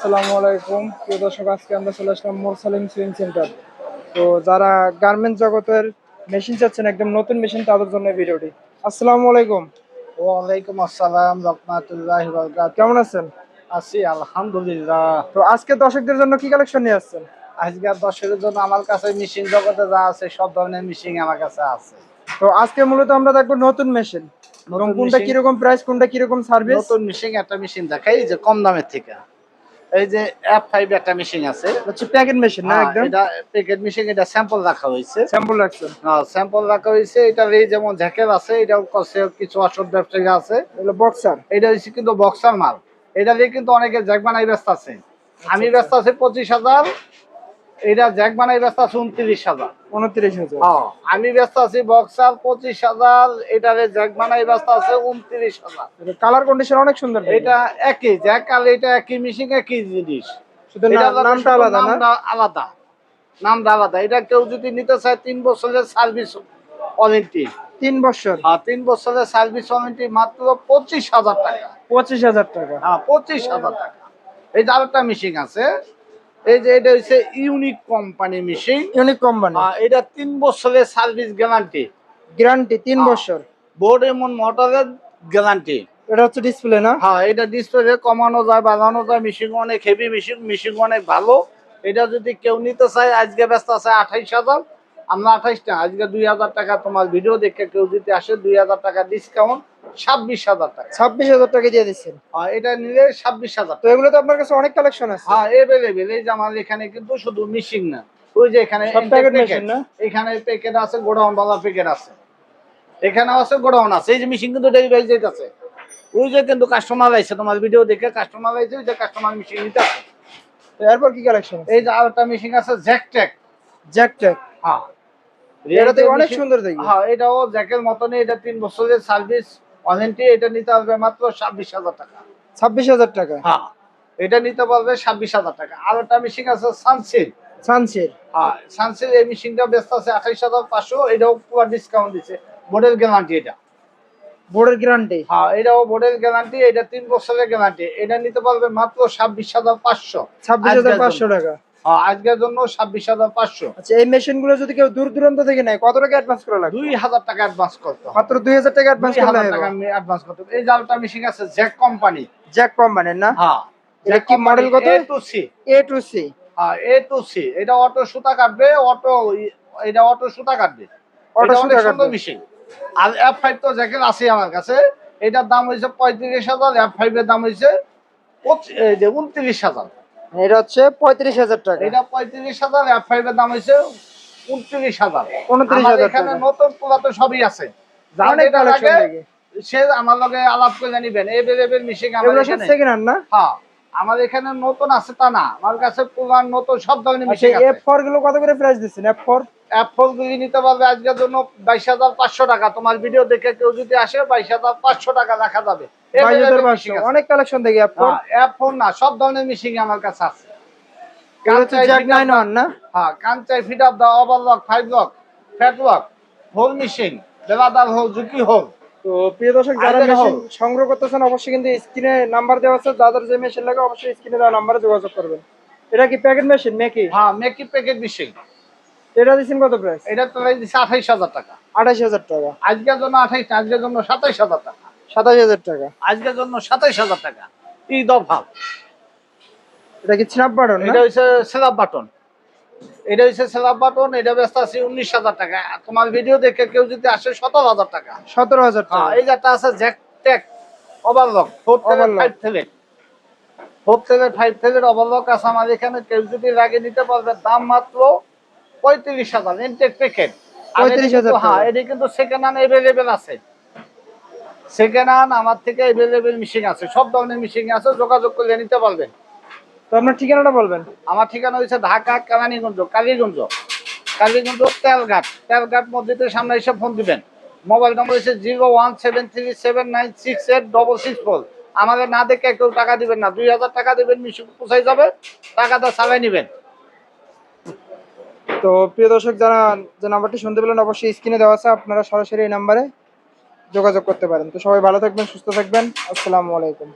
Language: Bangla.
আসসালামু আলাইকুম। প্রিয় দর্শক আজকে আমরা চলে আসলাম মোরসালিম সুইং সেন্টার। তো যারা গার্মেন্টস জগতের মেশিন চাচ্ছেন একদম নতুন মেশিন তাদের জন্য ভিডিওটি। আসসালামু আলাইকুম। ওয়ালাইকুম আসসালাম রহমাতুল্লাহ কেমন আছেন? আছি আলহামদুলিল্লাহ। তো আজকে দর্শকদের জন্য কি কালেকশন নিয়ে আসছেন? আজকের দর্শকের জন্য আমার কাছে মেশিন জগতে যা আছে সব ধরনের মেশিন আমার কাছে আছে। তো আজকে মূলত আমরা দেখব নতুন মেশিন কোনটা কীরকম প্রাইস কোনটা কীরকম সার্ভিস নতুন মেশিন একটা মেশিন দেখাই যে কম দামের থেকে। এই যে এফ ফাইভ একটা মেশিন আছে। হচ্ছে প্যাকেট মেশিন না হ্যাঁ, একদম? এটা প্যাকেট মেশিন এটা স্যাম্পল রাখা হয়েছে। স্যাম্পল স্যাম্পল রাখা হয়েছে। এটা এই যেমন জ্যাকেট আছে এটাও কিছু অসৎ ব্যবসায়ী আছে। এগুলো বক্সার এটা হচ্ছে কিন্তু বক্সার মাল। এটা দিয়ে কিন্তু অনেকে জ্যাক বানাই ব্যস্ত আছে। আমি আচ্ছা। ব্যস্ত আছি পঁচিশ হাজার। এটা জ্যাক বানাই ব্যস্ত আছে উনত্রিশ হাজার। উনত্রিশ হাজার। হ্যাঁ, আমি ব্যস্ত আছি বক্সার পঁচিশ হাজার এটারে জ্যাক বানাই ব্যস্ত আছে উনত্রিশ হাজার। কালার কন্ডিশন অনেক সুন্দর এটা একই জ্যাক আর এটা একই মিশিং একই জিনিস। নামটা আলাদা নামটা আলাদা। নামটা আলাদা। এটা কেউ যদি নিতে চায় তিন বছরের সার্ভিস ওয়ারেন্টি তিন বছর? আর তিন বছরের সার্ভিস ওয়ারেন্টি মাত্র পঁচিশ হাজার টাকা। পঁচিশ হাজার টাকা। হ্যাঁ পঁচিশ হাজার টাকা। এই আরেকটা মেশিন আছে এই যে এটা হচ্ছে unique company machine. Unique company. এটা তিন বছরের সার্ভিস গ্যারান্টি। গ্যারান্টি তিন। বছর। বোর্ড এমন মোটরের গ্যারান্টি। এটা হচ্ছে ডিসপ্লে না? হ্যাঁ এটা ডিসপ্লে কমানো যায় বাড়ানো যায় মেশিন অনেক হেভি মেশিন মেশিন অনেক ভালো। এটা যদি কেউ নিতে চায় আজকে ব্যস্ত আছে আঠাইশ হাজার। আমরা আঠাইশটা আজকে দুই হাজার টাকা তোমার ভিডিও দেখে কেউ যদি আসে দুই হাজার টাকা ডিসকাউন্ট ছাব্বিশ হাজার টাকা। ছাব্বিশ হাজার টাকা দিয়ে দিচ্ছেন। হ্যাঁ, এটা নিলে ছাব্বিশ হাজার। তো এগুলো তো আপনার কাছে অনেক কালেকশন আছে। হ্যাঁ এভেলেবেল এই যে আমার এখানে কিন্তু শুধু মিশিং না। ওই যে এখানে এখানে প্যাকেট আছে গোডাউন বালা প্যাকেট আছে। এখানেও আছে গোডাউন আছে। এই যে মেশিন কিন্তু ডেলিভারি যেতেছে ওই যে কিন্তু কাস্টমার আইছে তোমার ভিডিও দেখে কাস্টমার আইছে ওই যে কাস্টমার মেশিন নিতে আছে। এরপর কি কালেকশন এই যে আরেকটা মেশিন আছে জ্যাকটেক জ্যাক ট্যাক হ্যাঁ। এটা তো এই যে অনেক সুন্দর দেখি হ্যাঁ এটাও জ্যাকের মতনই এটা তিন বছরের সার্ভিস ওয়ারেন্টি এটা নিতে হবে মাত্র ছাব্বিশ হাজার টাকা। ছাব্বিশ হাজার টাকা? হ্যাঁ এটা নিতে পারবে ছাব্বিশ হাজার টাকা। আর একটা মেশিন আছে সানসিল সানসেট হ্যাঁ সানসিল এই মেশিনটা ব্যস্ত আছে আঠাইশ হাজার পাঁচশো এটাও পুরো ডিসকাউন্ট দিচ্ছে বোর্ডের গ্যারান্টি এটা। বোর্ডের গ্যারান্টি হ্যাঁ এটাও বোর্ডের গ্যারান্টি এটা তিন বছরের গ্যারান্টি এটা নিতে পারবে মাত্র ছাব্বিশ হাজার পাঁচশো। ছাব্বিশ হাজার পাঁচশো টাকা। আজকের জন্য ছাব্বিশ হাজার পাঁচশো। আচ্ছা এই মেশিনগুলো যদি কেউ দূর দূরান্ত থেকে নেয় কত টাকা অ্যাডভান্স করা লাগবে? দুই হাজার টাকা অ্যাডভান্স করতে মাত্র দুই হাজার টাকা অ্যাডভান্স দুই টাকা অ্যাডভান্স করতে এই জালটা মেশিন আছে জ্যাক কোম্পানি জ্যাক কোম্পানির না? হ্যাঁ এটা কি model কত? A two C A two C হ্যাঁ এ টু সি এটা অটো সুতা কাটবে অটো এটা অটো সুতা কাটবে। অটো এটা অনেক সুতা কাটবে। মেশিন আর এফ ফাইভ তো জ্যাকেট আছে আমার কাছে। এটার দাম হয়েছে পঁয়ত্রিশ হাজার এফ ফাইভ এর দাম হয়েছে উনত্রিশ হাজার। এটা হচ্ছে পঁয়ত্রিশ হাজার টাকা। এটা পঁয়ত্রিশ হাজার এফ ফাইভ এর দাম হয়েছে উনত্রিশ হাজার। উনত্রিশ এখানে নতুন পোলা তো সবই আছে। সে আমার লগে আলাপ করে জানিবেন এবের এবের মিশে না? হ্যাঁ, আমার এখানে নতুন আছে তা না। আমার কাছে পুরান নতুন সব ধরনের আচ্ছা, মিশে আছে। এফ4 গুলো কত করে প্রাইস দিচ্ছেন? এফ4 ফোনগুলি নিতে পারবে আজকের জন্য বাইশ হাজার পাঁচশো টাকা। তোমার ভিডিও দেখে কেউ যদি আসে বাইশ হাজার পাঁচশো টাকা রাখা যাবে। অনেক কালেকশন দেখি অ্যাপ ফোন? না সব ধরনের মিশিং আমার কাছে আছে। লক মিশিং হ্যাঁ, তো সংগ্রহ করতেছেন অবশ্যই কিন্তু স্ক্রিনে নাম্বার দেওয়া যাদের যে মেশিন অবশ্যই নাম্বারে যোগাযোগ করবেন। এটা কি প্যাকেট মেশিন মেকি হ্যাঁ মেকি প্যাকেট মেশিন এটা দিচ্ছেন কত প্রাইস এটা দিচ্ছে আঠাইশ হাজার টাকা। আঠাশ হাজার টাকা। আজকের জন্য আঠাইশ না, আজকের জন্য সাতাইশ হাজার টাকা। সাতাশ হাজার টাকা। আজকের জন্য সাতাইশ হাজার টাকা। ঈদ অভাব এটা কি স্ন্যাপ বাটন এটা হচ্ছে সেলাপ বাটন। এটা হচ্ছে সেলাপ বাটন এটা ব্যস্ত আছে উনিশ হাজার টাকা। তোমার ভিডিও দেখে কেউ যদি আসে সতেরো হাজার টাকা। সতেরো হাজার টাকা। হ্যাঁ এই যেটা আছে জ্যাক ট্যাক ওভারলক ফোর থেকে। ফাইভ থেকে ফোর থেকে ফাইভ থেকে ওভারলক আছে আমার এখানে। কেউ যদি লাগে নিতে পারবে দাম মাত্র পঁয়ত্রিশ হাজার ইনটেক প্যাকেট 35,000 টাকা। হ্যাঁ এটি কিন্তু সেকেন্ড হ্যান্ড এভেলেবেল আছে। সেকেন্ড হ্যান্ড আমার থেকে এভেলেবেল মিশিং আছে। সব ধরনের মিশিং আছে যোগাযোগ করলে নিতে পারবেন তো আপনার ঠিকানাটা বলবেন? আমার ঠিকানা হচ্ছে ঢাকা কেরানীগঞ্জ কালীগঞ্জ। কালীগঞ্জ তেলঘাট। তেলঘাট মসজিদের সামনে এসে ফোন দিবেন। মোবাইল নম্বর হচ্ছে zero one seven three seven nine six eight double six four. আমাদের না দেখে কেউ টাকা দিবেন না। দুই হাজার টাকা দিবেন মিশু পোষাই যাবে। টাকাটা চালাই নিবেন। তো প্রিয় দর্শক, যারা যে নাম্বারটি শুনতে পেলেন, অবশ্যই স্ক্রিনে দেওয়া আছে, আপনারা সরাসরি এই নাম্বারে যোগাযোগ করতে পারেন। তো সবাই ভালো থাকবেন, সুস্থ থাকবেন। আসসালামু আলাইকুম।